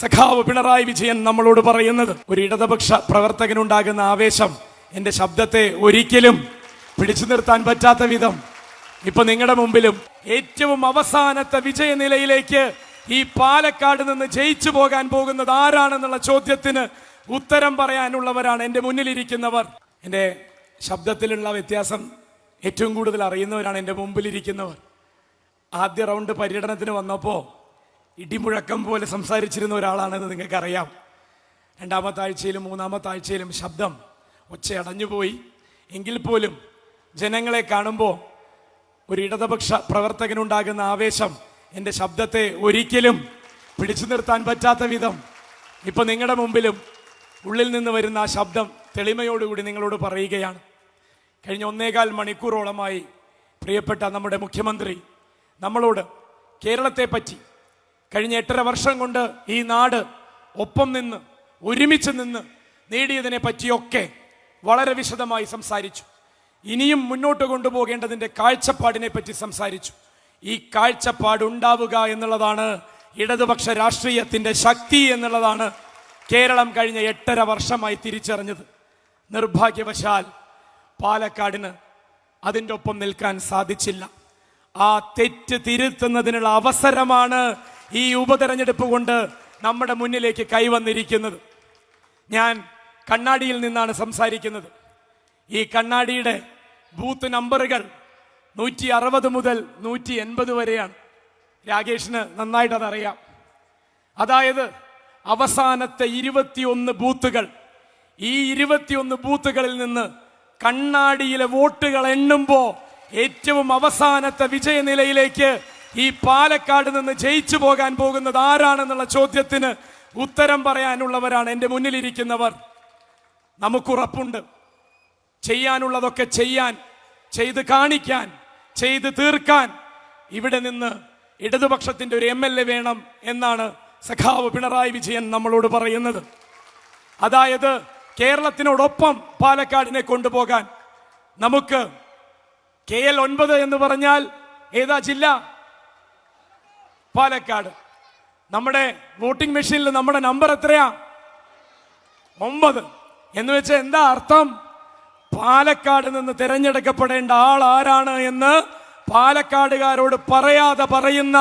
സഖാവ് പിണറായി വിജയൻ നമ്മളോട് പറയുന്നത് ഒരു ഇടതുപക്ഷ പ്രവർത്തകനുണ്ടാകുന്ന ആവേശം എന്റെ ശബ്ദത്തെ ഒരിക്കലും പിടിച്ചു നിർത്താൻ പറ്റാത്ത വിധം. ഇപ്പൊ നിങ്ങളുടെ മുമ്പിലും ഏറ്റവും അവസാനത്തെ വിജയനിലയിലേക്ക് ഈ പാലക്കാട് നിന്ന് ജയിച്ചു പോകാൻ പോകുന്നത് ആരാണെന്നുള്ള ചോദ്യത്തിന് ഉത്തരം പറയാനുള്ളവരാണ് എന്റെ മുന്നിലിരിക്കുന്നവർ. എന്റെ ശബ്ദത്തിലുള്ള വ്യത്യാസം ഏറ്റവും കൂടുതൽ അറിയുന്നവരാണ് എന്റെ മുമ്പിലിരിക്കുന്നവർ. ആദ്യ റൗണ്ട് പര്യടനത്തിന് വന്നപ്പോൾ ഇടിമുഴക്കം പോലെ സംസാരിച്ചിരുന്ന ഒരാളാണെന്ന് നിങ്ങൾക്കറിയാം. രണ്ടാമത്തെ ആഴ്ചയിലും മൂന്നാമത്തെ ആഴ്ചയിലും ശബ്ദം ഒച്ചയടഞ്ഞുപോയി. എങ്കിൽ പോലും ജനങ്ങളെ കാണുമ്പോൾ ഒരു ഇടതുപക്ഷ പ്രവർത്തകനുണ്ടാകുന്ന ആവേശം എന്റെ ശബ്ദത്തെ ഒരിക്കലും പിടിച്ചു നിർത്താൻ പറ്റാത്ത വിധം. ഇപ്പം നിങ്ങളുടെ മുമ്പിലും ഉള്ളിൽ നിന്ന് വരുന്ന ആ ശബ്ദം തെളിമയോടുകൂടി നിങ്ങളോട് പറയുകയാണ്. കഴിഞ്ഞ ഒന്നേകാൽ മണിക്കൂറോളമായി പ്രിയപ്പെട്ട നമ്മുടെ മുഖ്യമന്ത്രി നമ്മളോട് കേരളത്തെ പറ്റി കഴിഞ്ഞ എട്ടര വർഷം കൊണ്ട് ഈ നാട് ഒപ്പം നിന്ന് ഒരുമിച്ച് നിന്ന് നേടിയതിനെ പറ്റിയൊക്കെ വളരെ വിശദമായി സംസാരിച്ചു. ഇനിയും മുന്നോട്ട് കൊണ്ടുപോകേണ്ടതിന്റെ കാഴ്ചപ്പാടിനെ പറ്റി സംസാരിച്ചു. ഈ കാഴ്ചപ്പാടുണ്ടാവുക എന്നുള്ളതാണ് ഇടതുപക്ഷ രാഷ്ട്രീയത്തിന്റെ ശക്തി എന്നുള്ളതാണ് കേരളം കഴിഞ്ഞ എട്ടര വർഷമായി തിരിച്ചറിഞ്ഞത്. നിർഭാഗ്യവശാൽ പാലക്കാടിന് അതിന്റെ ഒപ്പം നിൽക്കാൻ സാധിച്ചില്ല. ആ തെറ്റ് തിരുത്തുന്നതിനുള്ള അവസരമാണ് ഈ ഉപതെരഞ്ഞെടുപ്പ് കൊണ്ട് നമ്മുടെ മുന്നിലേക്ക് കൈവന്നിരിക്കുന്നത്. ഞാൻ കണ്ണാടിയിൽ നിന്നാണ് സംസാരിക്കുന്നത്. ഈ കണ്ണാടിയുടെ ബൂത്ത് നമ്പറുകൾ നൂറ്റി അറുപത് മുതൽ നൂറ്റി എൺപത് വരെയാണ്. രാകേഷിന് നന്നായിട്ട് അതറിയാം അതായത് അവസാനത്തെ ഇരുപത്തിയൊന്ന് ബൂത്തുകൾ. ഈ ഇരുപത്തിയൊന്ന് ബൂത്തുകളിൽ നിന്ന് കണ്ണാടിയിലെ വോട്ടുകൾ എണ്ണുമ്പോൾ ഏറ്റവും അവസാനത്തെ വിജയനിലയിലേക്ക് ഈ പാലക്കാട് നിന്ന് ജയിച്ചു പോകാൻ പോകുന്നത് ആരാണെന്നുള്ള ചോദ്യത്തിന് ഉത്തരം പറയാനുള്ളവരാണ് എന്റെ മുന്നിലിരിക്കുന്നവർ. നമുക്കുറപ്പുണ്ട് ചെയ്യാനുള്ളതൊക്കെ ചെയ്യാൻ ചെയ്ത് കാണിക്കാൻ ചെയ്ത് തീർക്കാൻ ഇവിടെ നിന്ന് ഇടതുപക്ഷത്തിന്റെ ഒരു എം എൽ എ വേണം എന്നാണ് സഖാവ് പിണറായി വിജയൻ നമ്മളോട് പറയുന്നത്. അതായത് കേരളത്തിനോടൊപ്പം പാലക്കാടിനെ കൊണ്ടുപോകാൻ നമുക്ക് കെ എൽ ഒൻപത് എന്ന് പറഞ്ഞാൽ ഏതാ ജില്ല? പാലക്കാട്. നമ്മുടെ വോട്ടിംഗ് മെഷീനിൽ നമ്മുടെ നമ്പർ എത്രയാ? ഒമ്പത്. എന്ന് വെച്ചാൽ എന്താ അർത്ഥം? പാലക്കാട് നിന്ന് തിരഞ്ഞെടുക്കപ്പെടേണ്ട ആൾ ആരാണ് എന്ന് പാലക്കാടുകാരോട് പറയാതെ പറയുന്ന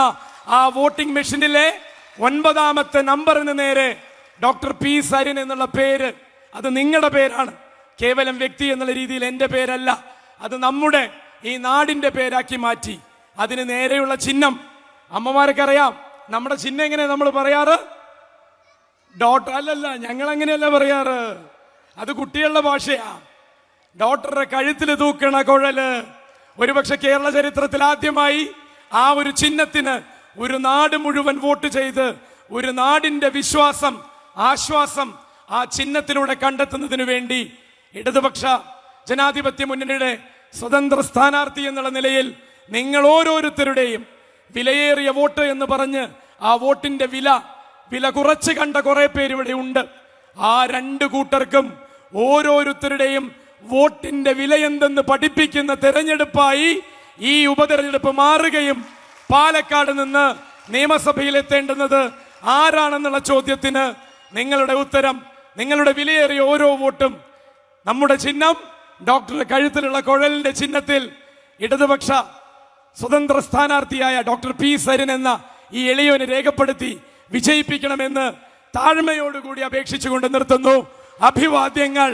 ആ വോട്ടിംഗ് മെഷീനിലെ ഒൻപതാമത്തെ നമ്പറിന് നേരെ ഡോക്ടർ പി സരിൻ എന്നുള്ള പേര്. അത് നിങ്ങളുടെ പേരാണ്. കേവലം വ്യക്തി എന്നുള്ള രീതിയിൽ എന്റെ പേരല്ല. അത് നമ്മുടെ ഈ നാടിന്റെ പേരാക്കി മാറ്റി. അതിന് നേരെയുള്ള ചിഹ്നം അമ്മമാരൊക്കെ അറിയാം നമ്മുടെ ചിഹ്നം എങ്ങനെ നമ്മൾ പറയാറ്? ഡോട്ടർ അല്ലല്ല ഞങ്ങൾ അങ്ങനെയല്ല പറയാറ്. അത് കുട്ടികളുടെ ഭാഷയാ. ഡോക്ടറുടെ കഴുത്തിൽ തൂക്കണ കുഴൽ. ഒരുപക്ഷെ കേരള ചരിത്രത്തിൽ ആദ്യമായി ആ ഒരു ചിഹ്നത്തിന് ഒരു നാട് മുഴുവൻ വോട്ട് ചെയ്ത് ഒരു നാടിന്റെ വിശ്വാസം ആശ്വാസം ആ ചിഹ്നത്തിലൂടെ കണ്ടെത്തുന്നതിന് വേണ്ടി ഇടതുപക്ഷ ജനാധിപത്യ മുന്നണിയുടെ സ്വതന്ത്ര സ്ഥാനാർത്ഥി എന്നുള്ള നിലയിൽ നിങ്ങൾ ഓരോരുത്തരുടെയും വിലയേറിയ വോട്ട് എന്ന് പറഞ്ഞ് ആ വോട്ടിന്റെ വില വില കുറച്ച് കണ്ട കുറെ പേര് ഇവിടെ ഉണ്ട്. ആ രണ്ട് കൂട്ടർക്കും ഓരോരുത്തരുടെയും വോട്ടിന്റെ വില എന്തെന്ന് പഠിപ്പിക്കുന്ന തെരഞ്ഞെടുപ്പായി ഈ ഉപതെരഞ്ഞെടുപ്പ് മാറുകയും പാലക്കാട് നിന്ന് നിയമസഭയിൽ എത്തേണ്ടുന്നത് ആരാണെന്നുള്ള ചോദ്യത്തിന് നിങ്ങളുടെ ഉത്തരം നിങ്ങളുടെ വിലയേറിയ ഓരോ വോട്ടും നമ്മുടെ ചിഹ്നം ഡോക്ടറുടെ കഴുത്തിലുള്ള കുഴലിന്റെ ചിഹ്നത്തിൽ ഇടതുപക്ഷ സ്വതന്ത്ര സ്ഥാനാർത്ഥിയായ ഡോക്ടർ പി സരിൻ എന്ന ഈ എളിയവനെ രേഖപ്പെടുത്തി വിജയിപ്പിക്കണമെന്ന് താഴ്മയോടുകൂടി അപേക്ഷിച്ചുകൊണ്ട് നിർത്തുന്നു. അഭിവാദ്യങ്ങൾ